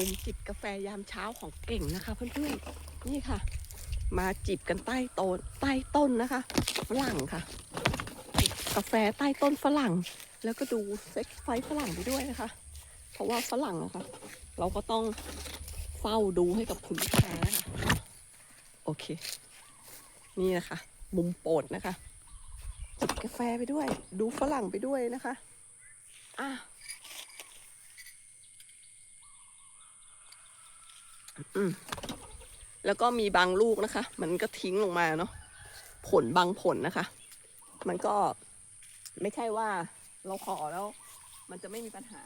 มุมจิบกาแฟยามเช้าของเก่งนะคะ เพื่อนๆนี่ค่ะ มาจิบกันใต้ต้นใต้ต้นนะคะฝรั่งค่ะกาแฟใต้ต้นฝรั่ง แล้วก็ดูเซ็กไฟฝรั่งไปด้วยนะคะ เพราะว่าฝรั่งนะคะ เราก็ต้องเฝ้าดูให้กับคุณลูกค้าะคะโอเค นี่นะคะ มุมโปรดนะคะจิบกาแฟไปด้วย ดูฝรั่งไปด้วยนะคะอะอืม แล้วก็มีบางลูกนะคะ มันก็ทิ้งลงมาเนาะผลบางผลนะคะ มันก็ไม่ใช่ว่าเราขอแล้ว มันจะไม่มีปัญหา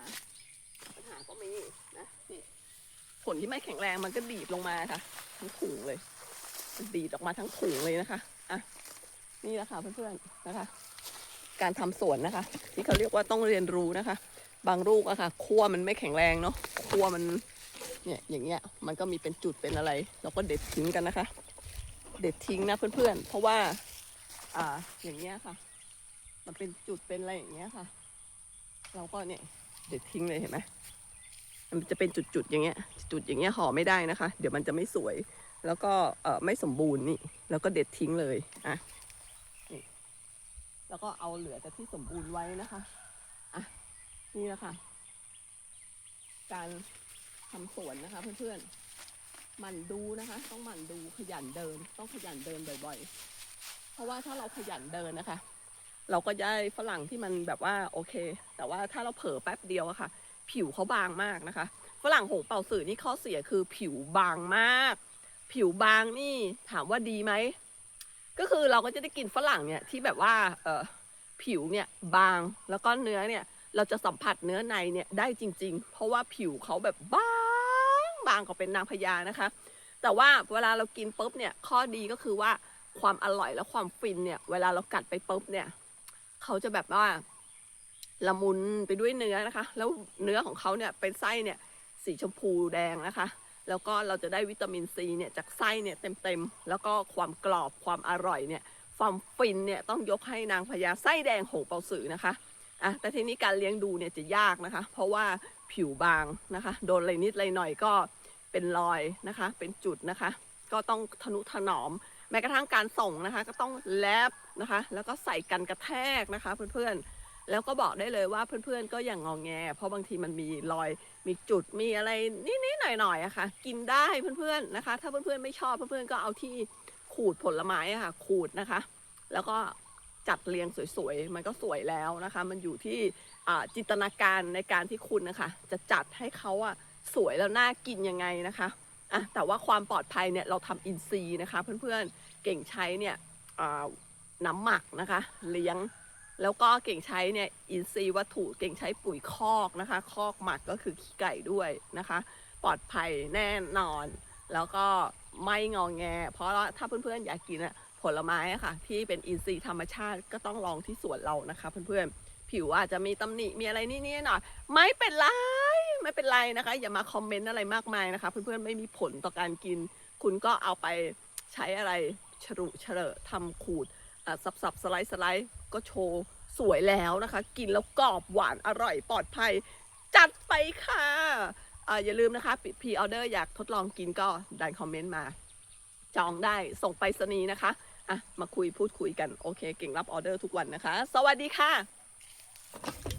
ปัญหาก็มีนะนี่ผลที่ไม่แข็งแรงมันก็ดีดลงมาค่ะ ทั้งถุงเลยดีดออกมาทั้งถุงเลยนะคะอะนี่แหละค่ะเพื่อนๆนะคะ การทำสวนนะคะ ที่เขาเรียกว่าต้องเรียนรู้นะคะ บางลูกอะค่ะขั้วมันไม่แข็งแรงเนาะขั้วมัน เนี่ยอย่างเงี้ยมันก็มีเป็นจุดเป็นอะไร เราก็เด็ดทิ้งกันนะคะ เด็ดทิ้งนะเพื่อนๆ เพราะว่า อ่าอย่างเงี้ยค่ะ มันเป็นจุดเป็นอะไรอย่างเงี้ยค่ะ เราก็เนี่ยเด็ดทิ้งเลยเห็นไหมมันจะเป็นจุดๆอย่างเงี้ย จุดอย่างเงี้ยห่อไม่ได้นะคะ เดี๋ยวมันจะไม่สวย แล้วก็เออไม่สมบูรณ์นี่ แล้วก็เด็ดทิ้งเลยอะนี่แล้วก็เอาเหลือแต่ที่สมบูรณ์ไว้นะคะอะนี่แหละค่ะการ ทำสวนนะคะ เพื่อนๆหมั่นดูนะคะ ต้องหมั่นดูขยันเดิน ต้องขยันเดินบ่อย ๆ เพราะว่าถ้าเราขยันเดินนะคะ เราก็ได้ฝรั่งที่มันแบบว่าโอเค แต่ว่าถ้าเราเผลอแป๊บเดียวอะค่ะ ผิวเขาบางมากนะคะฝรั่งหงเป่าสื่อนี่ข้อเสียคือผิวบางมาก ผิวบางนี่ถามว่าดีไหมก็คือเราก็จะได้กินฝรั่งเนี่ยที่แบบว่าเออผิวเนี่ยบางแล้วก็เนื้อเนี่ยเราจะสัมผัสเนื้อในเนี่ยได้จริง ๆ เพราะว่าผิวเขาแบบบาง บางกว่าเป็นนางพญานะคะ แต่ว่าเวลาเรากินปุ๊บเนี่ยข้อดีก็คือว่าความอร่อยและความฟินเนี่ย เวลาเรากัดไปปุ๊บเนี่ยเขาจะแบบว่าละมุนไปด้วยเนื้อนะคะ แล้วเนื้อของเขาเนี่ยเป็นไส้เนี่ยสีชมพูแดงนะคะ แล้วก็เราจะได้วิตามินซีเนี่ยจากไส้เนี่ยเต็มๆ แล้วก็ความกรอบความอร่อยเนี่ยความฟินเนี่ยต้องยกให้นางพญาไส้แดงหงเปาสือนะคะอะแต่ทีนี้การเลี้ยงดูเนี่ยจะยากนะคะ เพราะว่าผิวบางนะคะ โดนอะไรนิดอะไรหน่อยก็ เป็นรอยนะคะ เป็นจุดนะคะ ก็ต้องทนุถนอม แม้กระทั่งการส่งนะคะ ก็ต้องแลบนะคะ แล้วก็ใส่กันกระแทกนะคะ เพื่อนๆ แล้วก็บอกได้เลยว่าเพื่อนๆ ก็อย่างงองแง เพราะบางทีมันมีรอย มีจุด มีอะไรนิดๆ หน่อยๆอะค่ะ กินได้เพื่อนๆ นะคะ ถ้าเพื่อนๆ ไม่ชอบเพื่อนๆ ก็เอาที่ขูดผลไม้อะค่ะ ขูดนะคะ แล้วก็จัดเรียงสวยๆ มันก็สวยแล้วนะคะ มันอยู่ที่จินตนาการในการที่คุณนะคะ จะจัดให้เขาอะ สวยแล้วน่ากินยังไงนะคะอะแต่ว่าความปลอดภัยเนี่ยเราทำอินซีนะคะ เพื่อนๆเก่งใช้เนี่ยน้ำหมักนะคะ เลี้ยง แล้วก็เก่งใช้เนี่ยอินทรีวัตถุเก่งใช้ปุ๋ยคอกนะคะ คอกหมักก็คือขี้ไก่ด้วยนะคะ ปลอดภัยแน่นอน แล้วก็ไม่งองแง เพราะถ้าเพื่อนๆอยากกินอะผลไม้ะค่ะ ที่เป็นอินทรีย์ธรรมชาติก็ต้องลองที่สวนเรานะคะ เพื่อนๆ ผิวอาจจะมีตำหนิมีอะไรนิดๆหน่อยไม่เป็นไร ไม่เป็นไรนะคะ อย่ามาคอมเมนต์อะไรมากมายนะคะ เพื่อนๆไม่มีผลต่อการกิน คุณก็เอาไปใช้อะไรฉลุเฉลอะทำขูดสับสับสไลด์สไลด์ก็โชว์สวยแล้วนะคะ กินแล้วกรอบหวานอร่อยปลอดภัย จัดไปค่ะอะอย่าลืมนะคะพีออเดอร์อยากทดลองกินก็ดันคอมเมนต์มา จองได้ส่งไปรษณีนะคะอะมาคุยพูดคุยกัน โอเค เก่งรับออเดอร์ทุกวันนะคะ สวัสดีค่ะ